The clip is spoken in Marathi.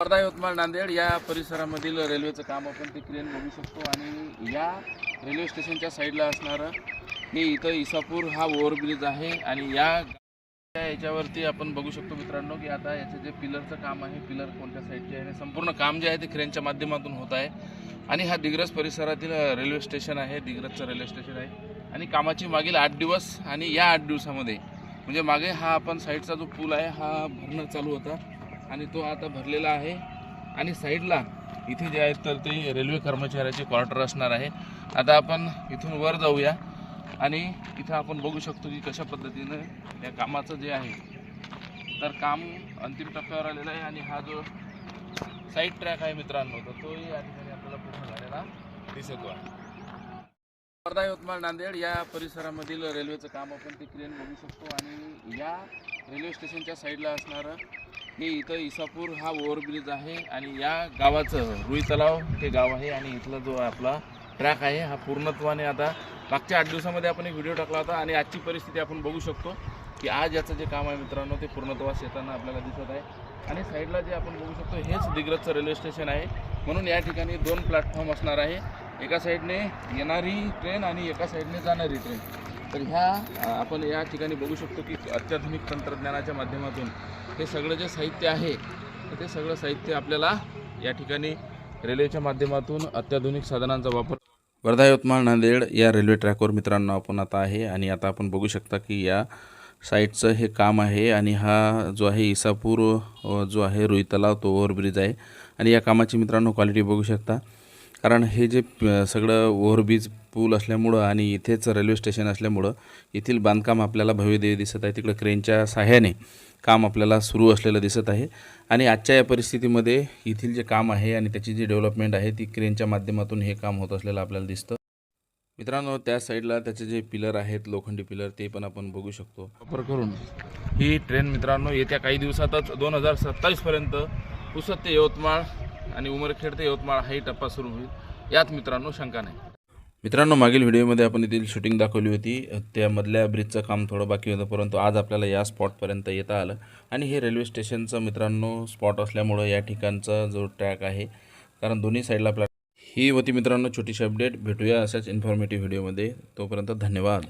वर्धा यवतमाळ नांदेड या परिसरामधील रेल्वेचं काम आपण ते क्रेन बघू शकतो. आणि या रेल्वे स्टेशनच्या साईडला असणारं हे इथं इसापूर हा ओव्हरब्रिज आहे. आणि या याच्यावरती आपण बघू शकतो मित्रांनो की आता याचं जे पिलरचं काम आहे पिलर कोणत्या साईडचे आहे संपूर्ण काम जे आहे ते क्रेनच्या माध्यमातून होत आहे. आणि हा दिग्रज परिसरातील रेल्वे स्टेशन आहे दिग्रजचं रेल्वे स्टेशन आहे. आणि कामाची मागील आठ दिवस आणि या आठ दिवसामध्ये म्हणजे मागे हा आपण साईडचा जो पूल आहे हा भरणं चालू होता. आणि तो आता भरलेला आहे. आणि साईडला इथे जे आहेत तर ते रेल्वे कर्मचाऱ्याचे क्वार्टर असणार आहे. आता आपण इथून वर जाऊया. आणि इथं आपण बघू शकतो की कशा पद्धतीनं या कामाचं जे आहे तर काम अंतिम टप्प्यावर आलेलं आहे. आणि हा जो साईड ट्रॅक आहे मित्रांनो तर तोही या ठिकाणी आपल्याला पूर्ण झालेला दिसतो आहे. वर्धा यवतमाळ नांदेड या परिसरामधील रेल्वेचं काम आपण ते क्रेन बघू शकतो. आणि या रेल्वे स्टेशनच्या साईडला असणारं हे इथं इसापूर हा ओव्हरब्रिज आहे आणि या गावाचं रुई तलाव हे गाव आहे आणि इथला जो आपला ट्रॅक आहे हा पूर्णत्वाने आता मागच्या आठ दिवसामध्ये आपण एक व्हिडिओ टाकला होता आणि आजची परिस्थिती आपण बघू शकतो की आज याचं जे काम आहे मित्रांनो ते पूर्णत्वास येताना आपल्याला दिसत आहे. आणि साईडला जे आपण बघू शकतो हेच दिग्रजचं रेल्वे स्टेशन आहे. म्हणून या ठिकाणी दोन प्लॅटफॉर्म असणार आहे. एका साईडने येणारी ट्रेन आणि एका साईडने जाणारी ट्रेन. तर ह्या आपण या ठिकाणी बघू शकतो की अत्याधुनिक तंत्रज्ञानाच्या माध्यमातून हे सगळं जे साहित्य आहे तर ते सगळं साहित्य आपल्याला या ठिकाणी रेल्वेच्या माध्यमातून अत्याधुनिक साधनांचा वापर वर्धा यवतमाळ नांदेड या रेल्वे ट्रॅकवर मित्रांनो आपण आता आहे आणि आता आपण बघू शकता की या साईटचं हे काम आहे आणि हा जो आहे इसापूर जो आहे रुई तलाव तो ओव्हरब्रिज आहे. आणि या कामाची मित्रांनो क्वालिटी बघू शकता. कारण हे जे सगळं ओव्हरब्रिज पूल असल्यामुळं आणि इथेच रेल्वे स्टेशन असल्यामुळं येथील बांधकाम आपल्याला भव्यदेवी दिसत आहे. तिकडं क्रेनच्या साह्याने काम आपल्याला सुरू असलेलं दिसत आहे. आणि आजच्या या परिस्थितीमध्ये येथील जे काम आहे आणि त्याची जी डेव्हलपमेंट आहे ती क्रेनच्या माध्यमातून हे काम होत असलेलं आपल्याला दिसतं. मित्रांनो त्या साईडला त्याचे जे पिलर आहेत लोखंडी पिलर ते पण आपण बघू शकतो. वापर करून ही ट्रेन मित्रांनो येत्या काही दिवसातच दोन हजार सत्तावीसपर्यंत पुसत ते यवतमाळ आणि उमरखेड ते यवतमाळ हाही टप्पा सुरू होईल. यात मित्रांनो शंका नाही. मित्रांनो मागील व्हिडिओमध्ये आपण येथील शूटिंग दाखवली होती. त्यामधल्या ब्रिजचं काम थोडं बाकी होतं परंतु आज आपल्याला या स्पॉटपर्यंत येता आलं. आणि हे रेल्वे स्टेशनचं मित्रांनो स्पॉट असल्यामुळं या ठिकाणचा जो ट्रॅक आहे कारण दोन्ही साईडला प्लॅट ही होती मित्रांनो छोटीशी अपडेट भेटूया अशाच इन्फॉर्मेटिव्ह व्हिडिओमध्ये तोपर्यंत धन्यवाद.